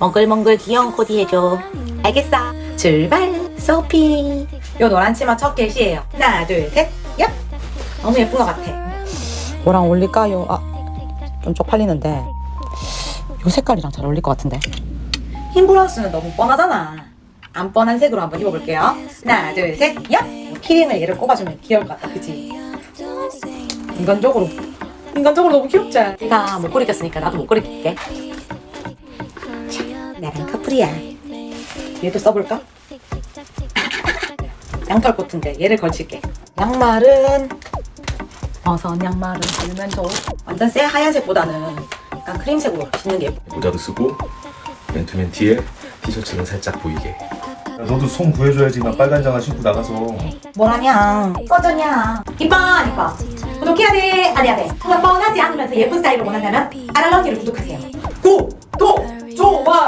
몽글몽글 귀여운 코디 해줘. 알겠어. 출발. 소피. 요 노란 치마 첫 개시예요. 하나, 둘, 셋. 얍. 너무 예쁜 것 같아. 뭐랑 어울릴까요? 아, 좀 쪽팔리는데 요 색깔이랑 잘 어울릴 것 같은데. 흰 브라우스는 너무 뻔하잖아. 안 뻔한 색으로 한번 입어볼게요. 하나, 둘, 셋. 얍. 키링을 얘를 꼽아주면 귀여울 것 같다. 그치? 인간적으로. 인간적으로 너무 귀엽지? 내가 목걸이 꼈으니까 나도 목걸이 낄게. 자, 나랑 커플이야. 얘도 써볼까? 양털 코트인데 얘를 걸칠게. 양말은 버선 양말은 좋. 완전 쎄 하얀색보다는 약간 크림색으로 신는 게 예뻐. 모자도 쓰고 맨투맨 티에 티셔츠는 살짝 보이게 야, 너도 손 구해줘야지 나 빨간 장화 신고 나가서 뭐라냐? 꺼졌냐? 이뻐 안 이뻐? 구독해야 돼? 안 해야 돼? 그냥 뻔하지 않으면서 예쁜 스타일로 원한다면 아랄러기를 구독하세요.